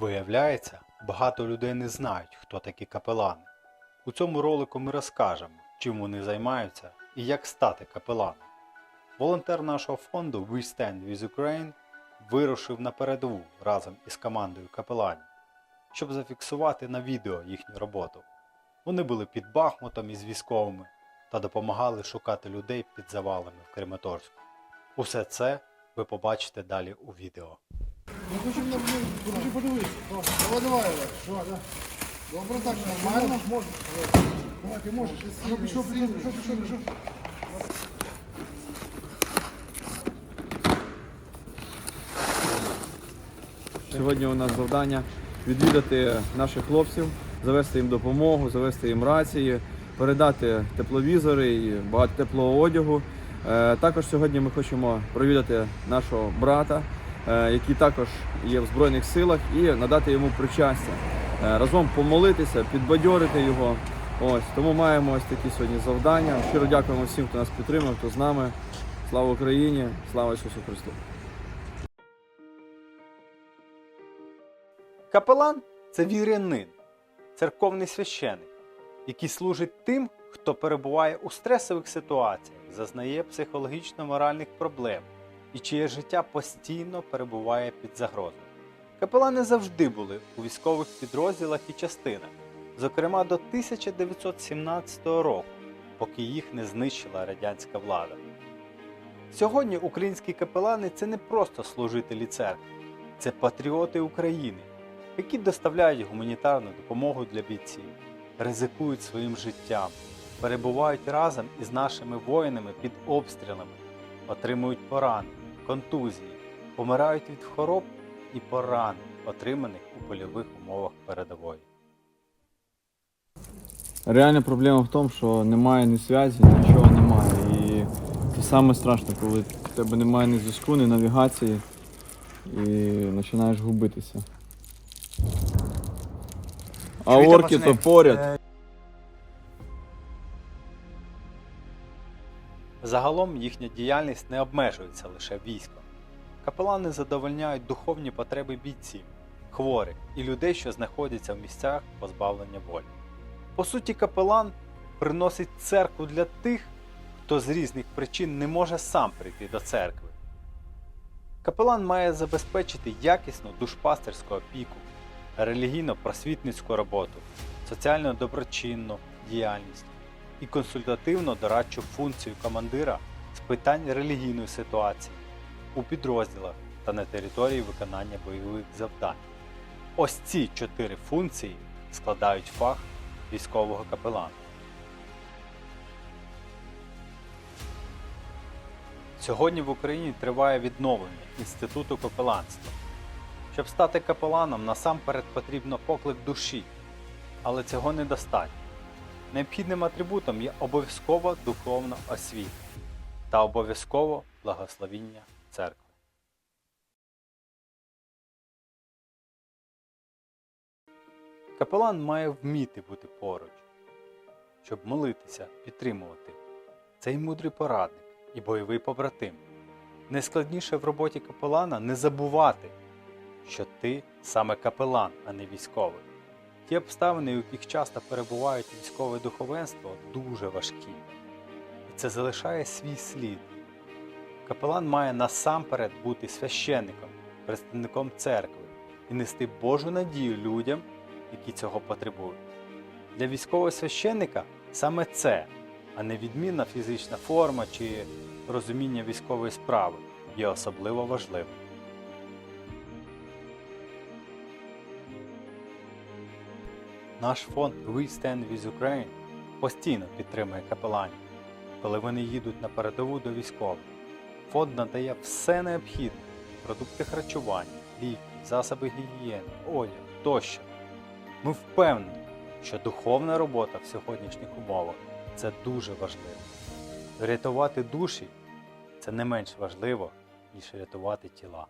Виявляється, багато людей не знають, хто такі капелани. У цьому ролику ми розкажемо, чим вони займаються і як стати капеланом. Волонтер нашого фонду We Stand with Ukraine вирушив на передову разом із командою капеланів, щоб зафіксувати на відео їхню роботу. Вони були під Бахмутом із військовими та допомагали шукати людей під завалами в Крематорську. Усе це ви побачите далі у відео. Ну хочу на хочу подивитися. Давай, давай. Добре, так, нормально. Можеш. Давай, ти можеш. Ну, пішов, пішов, пішов, пішов, пішов. Сьогодні у нас завдання відвідати наших хлопців, завести їм допомогу, завести їм рації, передати тепловізори і багато теплого одягу. Е, Також сьогодні ми хочемо провідати нашого брата, який також є в Збройних силах, і надати йому причастя. Е, Разом помолитися, підбадьорити його. Ось тому маємо ось такі сьогодні завдання. Щиро дякуємо всім, хто нас підтримав, хто з нами. Слава Україні! Слава Ісусу Христу! Капелан це вірянин, церковний священик, який служить тим, хто перебуває у стресових ситуаціях, зазнає психологічно-моральних проблем і чиє життя постійно перебуває під загрозою. Капелани завжди були у військових підрозділах і частинах, зокрема до 1917 року, поки їх не знищила радянська влада. Сьогодні українські капелани це не просто служителі церкви, це патріоти України, які доставляють гуманітарну допомогу для бійців, ризикують своїм життям, перебувають разом із нашими воїнами під обстрілами, отримують порани, контузії, помирають від хвороб і поран, отриманих у польових умовах передової. Реальна проблема в тому, що немає ні зв'язі, нічого немає. І це саме страшно, коли в тебе немає ні зв'язку, ні навігації і починаєш губитися. А орки то поряд. Загалом їхня діяльність не обмежується лише військом. Капелани задовольняють духовні потреби бійців, хворих і людей, що знаходяться в місцях позбавлення волі. По суті, капелан приносить церкву для тих, хто з різних причин не може сам прийти до церкви. Капелан має забезпечити якісну душпастерську опіку, релігійно-просвітницьку роботу, соціально-доброчинну діяльність і консультативно-дорадчу функцію командира з питань релігійної ситуації у підрозділах та на території виконання бойових завдань. Ось ці чотири функції складають фах військового капелана. Сьогодні в Україні триває відновлення інституту капеланства. Щоб стати капеланом, насамперед потрібно поклик душі, але цього недостатньо. Необхідним атрибутом є обов'язкова духовна освіта та обов'язково благословіння церкви. Капелан має вміти бути поруч, щоб молитися, підтримувати. Це й мудрий порадник, і бойовий побратим. Найскладніше в роботі капелана не забувати, що ти саме капелан, а не військовий. Ті обставини, у яких часто перебувають військове духовенство, дуже важкі. І це залишає свій слід. Капелан має насамперед бути священником, представником церкви і нести Божу надію людям, які цього потребують. Для військового священника саме це, а не відмінна фізична форма чи розуміння військової справи, є особливо важливим. Наш фонд We Stand with Ukraine постійно підтримує капеланів, коли вони їдуть на передову до військових. Фонд надає все необхідне продукти харчування, ліки, засоби гігієни, одяг тощо. Ми впевнені, що духовна робота в сьогоднішніх умовах це дуже важливо. Рятувати душі це не менш важливо, ніж рятувати тіла.